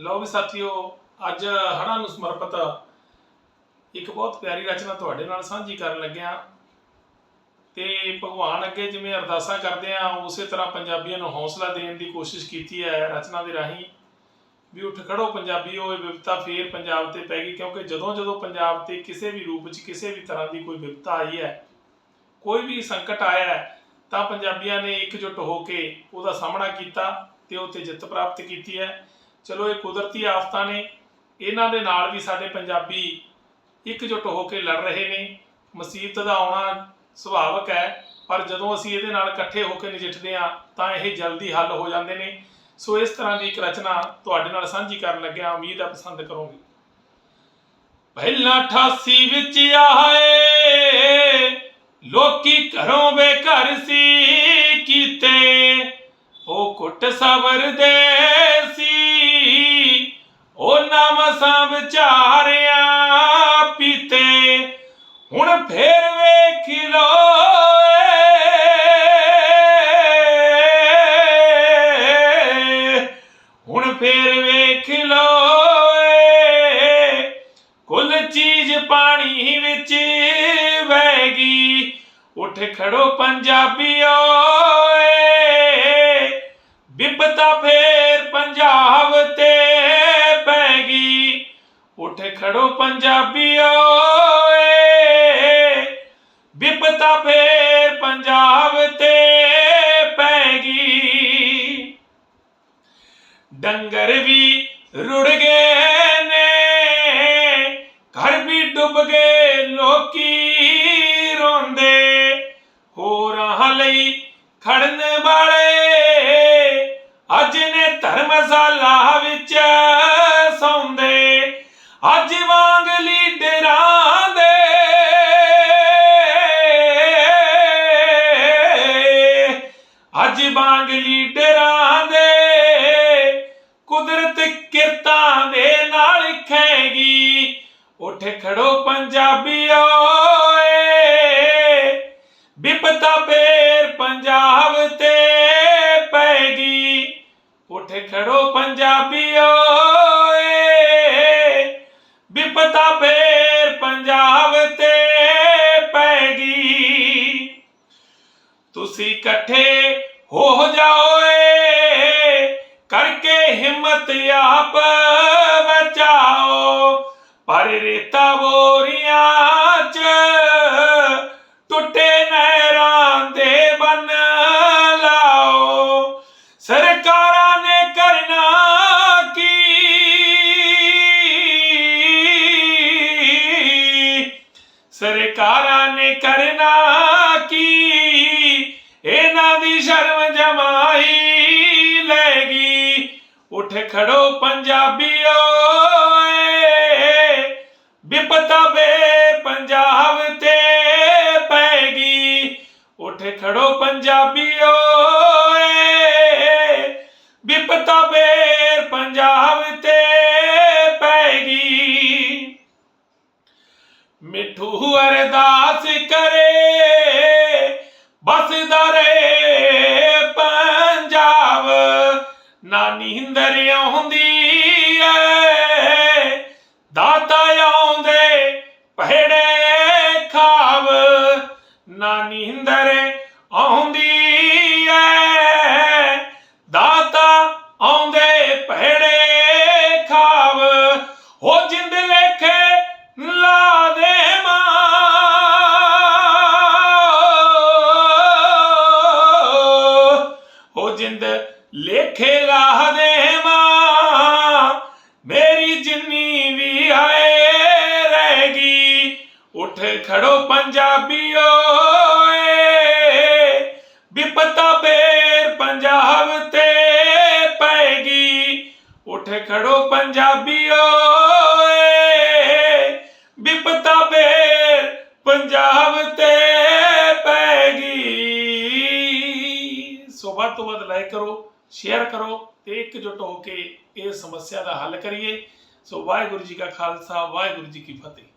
ਲਓ ਵੀ ਸਾਥੀਓ, ਅੱਜ ਹੜ੍ਹਾਂ ਨੂੰ ਸਮਰਪਿਤ ਇੱਕ ਬਹੁਤ ਪਿਆਰੀ ਰਚਨਾ ਤੁਹਾਡੇ ਨਾਲ ਸਾਂਝੀ ਕਰਨ ਲੱਗਿਆ। ਤੇ ਭਗਵਾਨ ਅੱਗੇ ਜਿਵੇਂ ਅਰਦਾਸਾਂ ਕਰਦੇ ਆ, ਉਸੇ ਤਰ੍ਹਾਂ ਪੰਜਾਬੀਆਂ ਨੂੰ ਹੌਸਲਾ ਦੇਣ ਦੀ ਕੋਸ਼ਿਸ਼ ਕੀਤੀ ਹੈ ਰਚਨਾ ਦੇ ਰਾਹੀਂ। ਵੀ ਉੱਠ ਖੜੋ ਪੰਜਾਬੀਓ, ਇਹ ਵਿਪਤਾ ਫੇਰ ਪੰਜਾਬ ਤੇ ਪੈ ਗਈ, ਕਿਉਂਕਿ ਜਦੋਂ ਜਦੋਂ ਪੰਜਾਬ ਤੇ ਕਿਸੇ ਵੀ ਰੂਪ ਵਿੱਚ ਕਿਸੇ ਵੀ ਤਰ੍ਹਾਂ ਦੀ ਕੋਈ ਵਿਪਤਾ ਆਈ ਹੈ, ਕੋਈ ਵੀ ਸੰਕਟ ਆਇਆ ਹੈ, ਤਾਂ ਪੰਜਾਬੀਆਂ ਨੇ ਇਕਜੁੱਟ ਹੋ ਕੇ ਉਹਦਾ ਸਾਹਮਣਾ ਕੀਤਾ ਤੇ ਉਹ ਤੇ ਜਿੱਤ ਪ੍ਰਾਪਤ ਕੀਤੀ ਹੈ। ਚਲੋ ਇਹ ਕੁਦਰਤੀ ਆਫਤਾਂ ਨੇ, ਇਹਨਾਂ ਦੇ ਨਾਲ ਵੀ ਸਾਡੇ ਪੰਜਾਬੀ ਇਕਜੁੱਟ ਹੋ ਕੇ ਲੜ ਰਹੇ ਨੇ। ਮੁਸੀਬਤ ਦਾ ਆਉਣਾ ਸੁਭਾਵਿਕ ਹੈ, ਪਰ ਜਦੋਂ ਅਸੀਂ ਇਹਦੇ ਨਾਲ ਇਕੱਠੇ ਹੋ ਕੇ ਨਜਿੱਠਦੇ ਹਾਂ, ਤਾਂ ਇਹ ਜਲਦੀ ਹੱਲ ਹੋ ਜਾਂਦੇ ਨੇ। ਸੋ ਇਸ ਤਰ੍ਹਾਂ ਦੀ ਇੱਕ ਰਚਨਾ ਤੁਹਾਡੇ ਨਾਲ ਸਾਂਝੀ ਕਰਨ ਲੱਗਿਆ, ਉਮੀਦ ਹੈ ਪਸੰਦ ਕਰੋਗੇ। ਪਹਿਲਾਂ 88 ਵਿੱਚ ਆਏ, ਲੋਕੀ ਘਰੋਂ ਬੇਘਰ ਸੀ ਕੀਤੇ। ਉਹ ਕੁੱਟ ਸਬਰ ਦੇ ਸੀ ਉਹ ਨਾਮਸਾਂ ਵਿਚਾਰਿਆ ਪੀਤੇ। ਹੁਣ ਫੇਰ ਵੇਖ ਲੋ ਹੁਣ ਫੇਰ ਵੇਖ ਲੋ ਕੁੱਲ ਚੀਜ਼ ਪਾਣੀ ਵਿੱਚ ਵਹਿ ਗਈ। ਉੱਠ ਖੜੋ ਪੰਜਾਬੀਓ ਏ ਬਿਪਤਾ ਫੇਰ ਪੰਜਾਬ ਤੇ। ਖੜੋ ਪੰਜਾਬੀਓ ਏ। ਬਿਪਤਾ ਫੇਰ ਪੰਜਾਬ ਤੇ ਪੈ ਗਈ ਡੰਗਰ ਵੀ ਰੁੜ ਗਏ ਨੇ, ਘਰ ਵੀ ਡੁੱਬ ਗਏ ਉੱਠ ਖੜੋ ਪੰਜਾਬੀਓ ਏ ਬਿਪਤਾ ਫੇਰ ਪੰਜਾਬ ਤੇ ਪੈਗੀ। ਉੱਠ ਖੜੋ ਪੰਜਾਬੀਓ ਏ ਬਿਪਤਾ ਫੇਰ ਪੰਜਾਬ ਤੇ ਪੈਗੀ। ਤੁਸੀਂ ਇਕੱਠੇ ਹੋ ਜਾਓ ਏ ਕਰਕੇ ਹਿੰਮਤ ਆਪ ਪਰ ਰੇਤਾ ਬੋਰੀਆਂ ਚ ਟੁੱਟੇ ਨਹਿਰਾਂ ਦੇ ਬੰਨ ਲਾਓ। ਸਰਕਾਰਾਂ ਨੇ ਕਰਨਾ ਕੀ? ਸਰਕਾਰਾਂ ਨੇ ਕਰਨਾ ਕੀ? ਇਹਨਾਂ ਦੀ ਸ਼ਰਮ ਜਮਾਈ ਲੈਗੀ ਉੱਠ ਖੜੋ ਪੰਜਾਬੀਓ। ਏ ਬਿਪਤਾ ਪੰਜਾਬ ਤੇ ਪੈਗੀ। ਉੱਠ ਖੜੋ ਪੰਜਾਬੀਓ ਏ। ਬਿਪਤਾ ਵੇ ਪੰਜਾਬ ਤੇ ਪੈਗੀ। ਮਿੱਠੂ ਅਰਦਾਸ ਖੜੋ ਪੰਜਾਬੀਓ ਏ। ਬਿਪਤਾ ਬੇਰ ਪੰਜਾਬ ਤੇ ਪੈਗੀ ਉੱਠ ਖੜੋ ਪੰਜਾਬੀਓ ਏ। ਬਿਪਤਾ ਬੇਰ ਪੰਜਾਬ ਤੇ ਪੈਗੀ ਸੋ ਵੱਧ ਤੋਂ ਵੱਧ ਲਾਈਕ ਕਰੋ, ਸ਼ੇਅਰ ਕਰੋ ਤੇ ਇਕਜੁੱਟ ਹੋ ਕੇ ਇਸ ਸਮੱਸਿਆ ਦਾ ਹੱਲ ਕਰੀਏ। ਸੋ ਵਾਹਿਗੁਰੂ ਜੀ ਕਾ ਖਾਲਸਾ, ਵਾਹਿਗੁਰੂ ਜੀ ਕੀ ਫਤਿਹ।